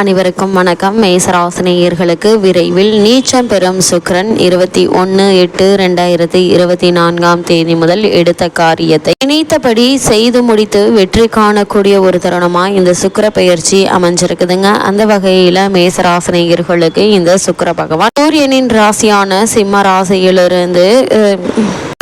அனைவருக்கும் வணக்கம். மேசராசினியர்களுக்கு விரைவில் நீச்சம் பெறும் சுக்ரன் இருபத்தி ஒன்று எட்டு ரெண்டாயிரத்தி இருபத்தி நான்காம் தேதி முதல் எடுத்த காரியத்தை நினைத்தபடி செய்து முடித்து வெற்றி காணக்கூடிய ஒரு தருணமாக இந்த சுக்கர பயிற்சி அமைஞ்சிருக்குதுங்க. அந்த வகையில் மேசராசினியர்களுக்கு இந்த சுக்கர பகவான் சூரியனின் ராசியான சிம்ம ராசியிலிருந்து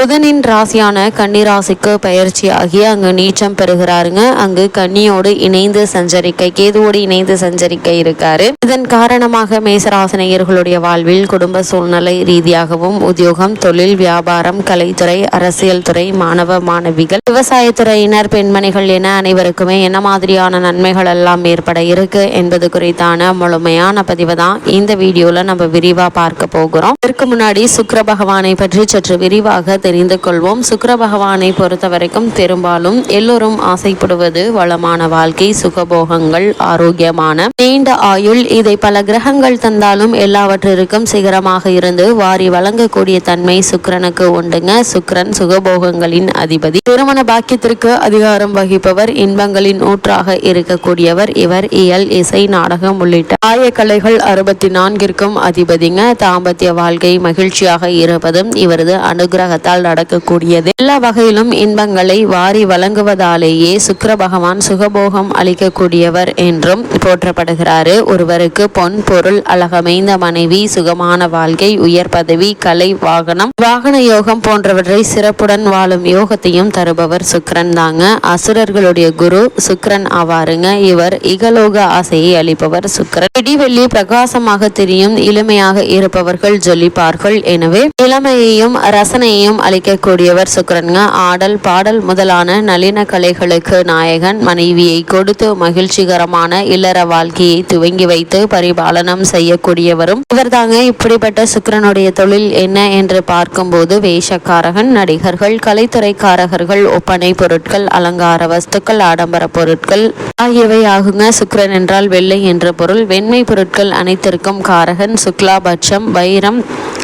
புதனின் ராசியான கன்னிராசிக்கு பயிற்சியாகி அங்கு நீச்சம் பெறுகிறாருங்க. அங்கு கன்னியோடு இணைந்து சஞ்சரிக்க கேதுவோடு இணைந்து சஞ்சரிக்க இருக்காரு. இதன் காரணமாக மேசராசினியர்களுடைய வாழ்வில் குடும்ப சூழ்நிலை ரீதியாகவும் உத்தியோகம் தொழில் வியாபாரம் கலைத்துறை அரசியல் துறை மாணவ மாணவிகள் விவசாயத்துறையினர் பெண்மணிகள் என அனைவருக்குமே என்ன மாதிரியான நன்மைகள் எல்லாம் ஏற்பட இருக்கு என்பது குறித்தான முழுமையான பதிவு தான் இந்த வீடியோல நம்ம விரிவா பார்க்க போகிறோம். இதற்கு முன்னாடி சுக்கர பகவானை பற்றி சற்று விரிவாக தெரிந்து கொள்வோம். சுக்கர பகவானை பொறுத்த வரைக்கும் பெரும்பாலும் எல்லோரும் ஆசைப்படுவது வளமான வாழ்க்கை சுகபோகங்கள் ஆரோக்கியமான நீண்ட ஆயுள். இதை பல கிரகங்கள் தந்தாலும் எல்லாவற்றிற்கும் சிகரமாக இருந்து வாரி வழங்கக்கூடிய தன்மை சுக்கிரனுக்கு உண்டுங்க. சுக்கிரன் சுகபோகங்களின் அதிபதி. திருமண பாக்கியத்திற்கு அதிகாரம் வகிப்பவர் இன்பங்களின் ஊற்றாக இருக்கக்கூடியவர். இவர் இயல் இசை நாடகம் உள்ளிட்ட ஆயக்கலைகள் அறுபத்தி நான்கிற்கும் அதிபதிங்க. தாம்பத்திய வாழ்க்கை மகிழ்ச்சியாக இருப்பதும் இவரது அனுகிரகத்தால் நடக்கக்கூடியது. எல்லா வகையிலும் இன்பங்களை வாரி வழங்குவதாலேயே சுக்கர பகவான் சுகபோகம் அளிக்கக்கூடியவர் என்றும் போற்றப்படுகிறாரு. ஒருவருக்கு பொன் பொருள் அழகமைந்த மனைவி சுகமான வாழ்க்கை உயர் பதவி கலை வாகனம் வாகன யோகம் போன்றவற்றை சிறப்புடன் வாழும் யோகத்தையும் தருபவர் சுக்கரன் தாங்க. அசுரர்களுடைய குரு சுக்கரன் ஆவாருங்க. இவர் இகலோக ஆசையை அளிப்பவர் சுக்கரன். இடிவெள்ளி பிரகாசமாக தெரியும் இளமையாக இருப்பவர்கள் ஜொலிப்பார்கள். எனவே இளமையையும் ரசனையையும் அளிக்கக்கூடியவர் சுக்கிரனுங்க. ஆடல் பாடல் முதலான நளின கலைகளுக்கு நாயகன். மனைவியை கொடுத்து மகிழ்ச்சிகரமான இல்லற வாழ்க்கையை துவங்கி வைத்து பரிபாலனம் செய்யக்கூடியவரும். இவர்தாங்க இப்படிப்பட்ட சுக்கிரனுடைய தொழில் என்ன என்று பார்க்கும்போது வேஷக்காரகன் நடிகர்கள் கலைத்துறைக்காரகர்கள் ஒப்பனை பொருட்கள் அலங்கார வஸ்துக்கள் ஆடம்பர பொருட்கள் ஆகியவை ஆகுங்க. சுக்கிரன் என்றால் வெள்ளை என்ற பொருள். வெண்மை பொருட்கள் அனைத்திற்கும் காரகன். சுக்லாபட்சம் வைரம்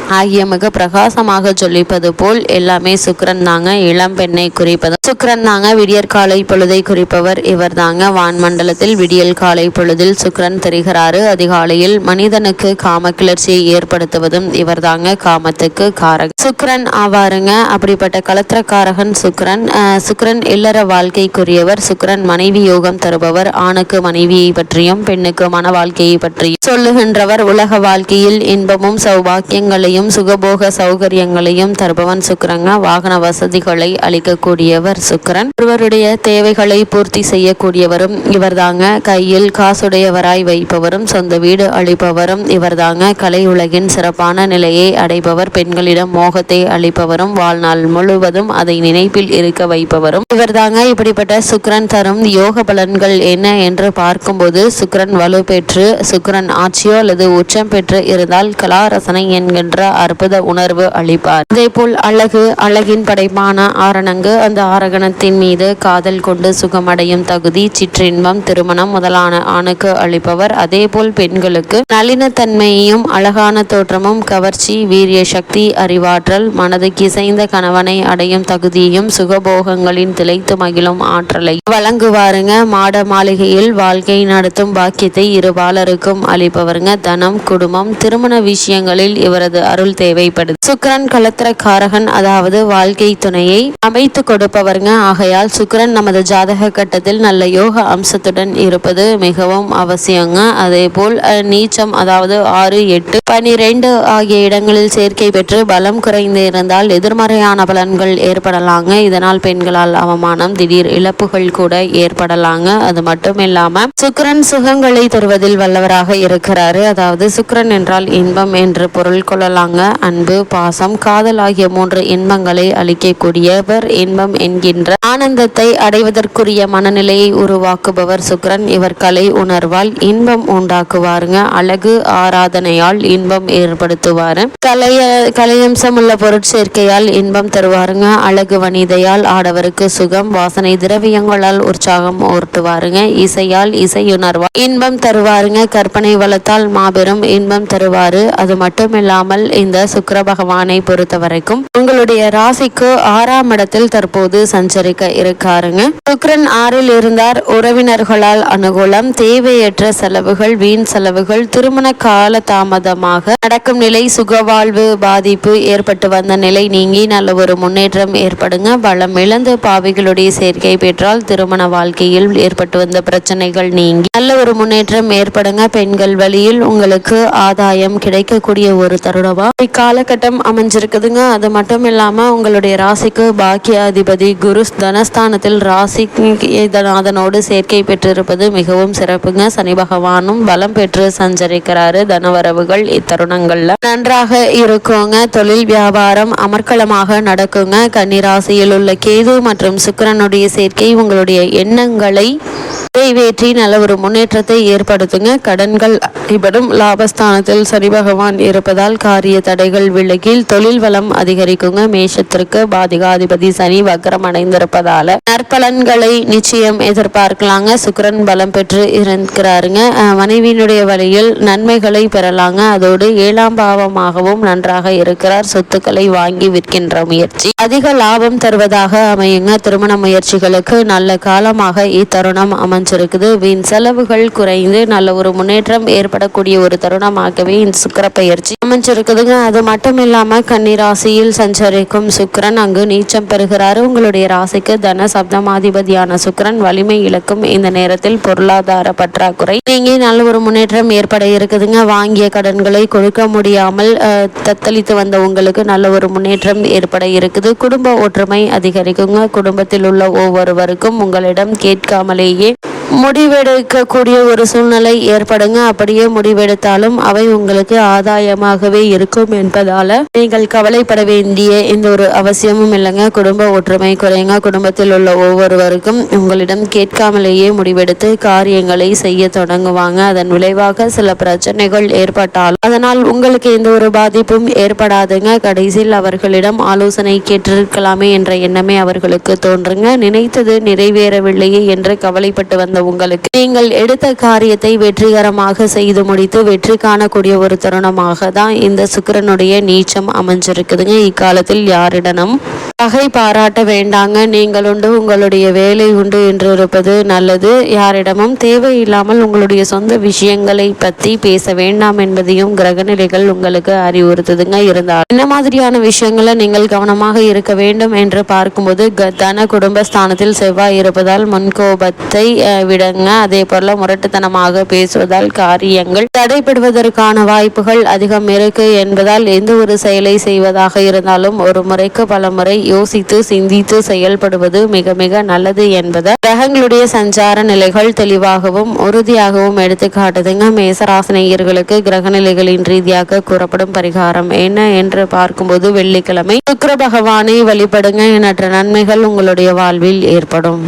ஆகிய மிக பிரகாசமாக ஜொலிப்பது போல் எல்லாமே சுக்கரன் தாங்க இளம் பெண்ணை குறிப்பது. சுக்கரன் தாங்க விடியற் காலை பொழுதை குறிப்பவர். இவர் தாங்க வான்மண்டலத்தில் விடியல் காலை பொழுதில் சுக்கரன் தெரிகிறாரு. அதிகாலையில் மனிதனுக்கு காம கிளர்ச்சியை ஏற்படுத்துவதும் இவர் தாங்க காமத்துக்கு காரகன் சுக்கரன் ஆவாருங்க. அப்படிப்பட்ட கலத்திரக்காரகன் சுக்கரன். சுக்கரன் இல்லற வாழ்க்கைக்குரியவர். சுக்கரன் மனைவி யோகம் தருபவர். ஆணுக்கு மனைவியை பற்றியும் பெண்ணுக்கு மன வாழ்க்கையை பற்றியும் சொல்லுகின்றவர். உலக வாழ்க்கையில் இன்பமும் சௌபாக்கியங்களையும் சுகபோக சௌகரியங்களையும் தருபவன் சுக்கரங்க. வாகன வசதிகளை அளிக்கக்கூடியவர் சுக்கரன். ஒருவருடைய தேவைகளை பூர்த்தி செய்யக்கூடியவரும் இவர்தாங்க. கையில் காசுடையவராய் வைப்பவரும் சொந்த வீடு அளிப்பவரும் இவர்தாங்க. கலை உலகின் சிறப்பான நிலையை அடைபவர். பெண்களிடம் மோகத்தை அளிப்பவரும் வாழ்நாள் முழுவதும் அதை நினைப்பில் இருக்க வைப்பவரும் இவர்தாங்க. இப்படிப்பட்ட சுக்கரன் தரும் யோக பலன்கள் என்ன என்று பார்க்கும்போது சுக்கரன் வலு பெற்று சுக்கரன் ஆட்சியோ அல்லது உச்சம் பெற்று இருந்தால் கலாரசனை என்கின்ற அற்புத உணர்வு அளிப்பார். அதேபோல் அழகு அழகின் படைப்பான ஆரணங்கு அந்த ஆரகணத்தின் மீது காதல் கொண்டு சுகமடையும் தகுதி சிற்றின்பம் திருமணம் முதலான ஆணுக்கு அளிப்பவர். அதேபோல் பெண்களுக்கு நளினத்தன்மையையும் அழகான தோற்றமும் கவர்ச்சி வீரிய சக்தி அறிவாற்றல் மனது கிசைந்த கணவனை அடையும் தகுதியையும் சுகபோகங்களின் திளைத்து மகிழும் ஆற்றலை வழங்குவாருங்க. மாட மாளிகையில் வாழ்க்கை நடத்தும் பாக்கியத்தை இருபாலருக்கும் அளிப்பவருங்க. தனம் குடும்பம் திருமண விஷயங்களில் இவரது அருள் தேவைப்படுது. சுக்கிரன் கலத்திரக்காரகன் அதாவது வாழ்க்கை துணையை அமைத்து கொடுப்பவருங்க. ஆகையால் சுக்கிரன் நமது ஜாதக கட்டத்தில் நல்ல யோக அம்சத்துடன் இருப்பது மிகவும் அவசியங்க. அதே போல் நீச்சம் அதாவது ஆறு எட்டு பனிரெண்டு ஆகிய இடங்களில் சேர்க்கை பெற்று பலம் குறைந்து இருந்தால் எதிர்மறையான பலன்கள் ஏற்படலாங்க. இதனால் பெண்களால் அவமானம் திடீர் இழப்புகள் கூட ஏற்படலாங்க. அது மட்டும் இல்லாம சுக்கிரன் சுகங்களை தருவதில் வல்லவராக இருக்கிறாரு. அதாவது சுக்கரன் என்றால் இன்பம் என்று பொருள் கொள்ளலாம் கொள்ளலாங்க அன்பு பாசம் காதல் ஆகிய மூன்று இன்பங்களை அளிக்கக்கூடியவர் இன்பம் என்கின்ற ஆனந்தத்தை அடைவதற்குரிய மனநிலையை உருவாக்குபவர் சுக்கிரன். இவர் கலை உணர்வால் இன்பம் உண்டாக்குவாருங்க. அழகு ஆராதனையால் இன்பம் ஏற்படுத்துவாரு. கலைய கலையம்சம் உள்ள பொருட்சேர்க்கையால் இன்பம் தருவாருங்க. அழகு வனிதையால் ஆடவருக்கு சுகம் வாசனை திரவியங்களால் உற்சாகம் ஓட்டுவாருங்க இசையால் இசையுணர்வால் இன்பம் தருவாருங்க. கற்பனை வளத்தால் மாபெரும் இன்பம் தருவாரு. அது மட்டும் இல்லாமல் இந்த சுக்கிர பகவானை பொறுத்த வரைக்கும் உங்களுடைய ராசிக்கு ஆறாம் இடத்தில் தற்போது சஞ்சரிக்க இருக்காருங்க. சுக்கரன் ஆறில் இருந்தார். உறவினர்களால் அனுகூலம் தேவையற்ற செலவுகள் வீண் செலவுகள் திருமண கால தாமதமாக நடக்கும் நிலை சுகவாழ்வு பாதிப்பு ஏற்பட்டு வந்த நிலை நீங்கி நல்ல ஒரு முன்னேற்றம் ஏற்படுங்க. பலம் இழந்து பாவிகளுடைய சேர்க்கை பெற்றால் திருமண வாழ்க்கையில் ஏற்பட்டு வந்த பிரச்சனைகள் நீங்கி நல்ல ஒரு முன்னேற்றம் ஏற்படுங்க. பெண்கள் வழியில் உங்களுக்கு ஆதாயம் கிடைக்கக்கூடிய ஒரு தருணம் இக்காலகட்டம் அமைஞ்சிருக்குதுங்க. அது மட்டும் இல்லாம உங்களுடைய ராசிக்கு பாக்கியாதிபதி குரு தனஸ்தானத்தில் ராசி அதனோடு சேர்க்கை பெற்றிருப்பது மிகவும் சிறப்புங்க. சனி பகவானும் பலம் பெற்று சஞ்சரிக்கிறாரு. தனவரவுகள் இத்தருணங்கள்ல நன்றாக இருக்குங்க. தொழில் வியாபாரம் அமர்க்களமாக நடக்குங்க. கன்னிராசியில் உள்ள கேது மற்றும் சுக்கரனுடைய சேர்க்கை உங்களுடைய எண்ணங்களை நிறைவேற்றி நல்ல ஒரு முன்னேற்றத்தை ஏற்படுத்துங்க. கடன்கள் இப்படும் லாபஸ்தானத்தில் சனி பகவான் இருப்பதால் காரிய பாரிய தடைகள் விலகில் தொழில் வளம் அதிகரிக்குங்க. மேஷத்திற்கு பாதிகாதிபதி சனி வக்கரம் அடைந்திருப்பதால நற்பலன்களை நிச்சயம் எதிர்பார்க்கலாங்க. சுக்கரன் பலம் பெற்று இருக்கிறாருங்க. மனைவியினுடைய வழியில் நன்மைகளை பெறலாங்க. அதோடு ஏழாம் பாவமாகவும் நன்றாக இருக்கிறார். சொத்துக்களை வாங்கி விற்கின்ற முயற்சி அதிக லாபம் தருவதாக அமையுங்க. திருமண முயற்சிகளுக்கு நல்ல காலமாக இத்தருணம் அமைஞ்சிருக்குது. வீண் செலவுகள் குறைந்து நல்ல ஒரு முன்னேற்றம் ஏற்படக்கூடிய ஒரு தருணமாகவே இந்த சுக்கர பயிற்சி அமைஞ்சிருக்குதுங்க அது மட்டும் இல்லாம கன்னி ராசியில் சஞ்சரிக்கும் சுக்கரன் அங்கு நீச்சம் பெறுகிறாரு. உங்களுடைய ராசிக்கு தன சப்தமாதிபதியான சுக்கரன் வலிமை இழக்கும் இந்த நேரத்தில் பொருளாதார பற்றாக்குறை. நீங்க நல்ல ஒரு முன்னேற்றம் ஏற்பட இருக்குதுங்க. வாங்கிய கடன்களை கொடுக்க முடியாமல் தத்தளித்து வந்த உங்களுக்கு நல்ல ஒரு முன்னேற்றம் ஏற்பட இருக்குது. குடும்ப ஒற்றுமை அதிகரிக்குங்க. குடும்பத்தில் உள்ள ஒவ்வொருவருக்கும் உங்களிடம் கேட்காமலேயே முடிவெடுக்கக்கூடிய ஒரு சூழ்நிலை ஏற்படுங்க. அப்படியே முடிவெடுத்தாலும் அவை உங்களுக்கு ஆதாயமாகவே இருக்கும் என்பதால நீங்கள் கவலைப்பட வேண்டிய இந்த ஒரு அவசியமும் இல்லைங்க. குடும்ப ஒற்றுமை குறைங்க குடும்பத்தில் உள்ள ஒவ்வொருவருக்கும் உங்களிடம் கேட்காமலேயே முடிவெடுத்து காரியங்களை செய்ய தொடங்குவாங்க. அதன் விளைவாக சில பிரச்சனைகள் ஏற்பட்டாலும் அதனால் உங்களுக்கு எந்த ஒரு பாதிப்பும் ஏற்படாதுங்க. கடைசியில் அவர்களிடம் ஆலோசனை கேட்டிருக்கலாமே என்ற எண்ணமே அவர்களுக்கு தோன்றுங்க. நினைத்தது நிறைவேறவில்லையே என்று கவலைப்பட்டு வந்த உங்களுக்கு. நீங்கள் எடுத்த காரியத்தை வெற்றிகரமாக செய்து முடித்து வெற்றி காணக்கூடிய ஒரு தருணமாக தான் இந்த சுக்கிரனுடைய நீச்சம் அமைஞ்சிருக்குதுங்க. இக்காலத்தில் யாரிடனும் பகை பாராட்ட வேண்டாங்க. நீங்கள் உண்டு உங்களுடைய வேலை உண்டு என்று இருப்பது நல்லது. யாரிடமும் தேவையில்லாமல் உங்களுடைய சொந்த விஷயங்களை பற்றி பேச வேண்டாம் என்பதையும் கிரகநிலைகள் உங்களுக்கு அறிவுறுத்துதுங்க. இருந்தால் என்ன மாதிரியான விஷயங்களை நீங்கள் கவனமாக இருக்க வேண்டும் என்று பார்க்கும்போது க- தன குடும்பஸ்தானத்தில் செவ்வாய் இருப்பதால் முன்கோபத்தை விடுங்க அதே போல முரட்டுத்தனமாக பேசுவதால் காரியங்கள் தடைபடுவதற்கான வாய்ப்புகள் அதிகம் இருக்கு என்பதால் எந்த ஒரு செயலை செய்வதாக இருந்தாலும் ஒரு முறைக்கு பல முறை யோசித்து சிந்தித்து செயல்படுவது மிக மிக நல்லது என்பதை கிரகங்களுடைய சஞ்சார நிலைகள் தெளிவாகவும் உறுதியாகவும் எடுத்து காட்டுதுங்க. மேசராசினியர்களுக்கு கிரக நிலைகளின் ரீதியாக கூறப்படும் பரிகாரம் என்ன என்று பார்க்கும்போது வெள்ளிக்கிழமை சுக்கர பகவானை வழிபடுங்க எண்ணற்ற நன்மைகள் உங்களுடைய வாழ்வில் ஏற்படும்.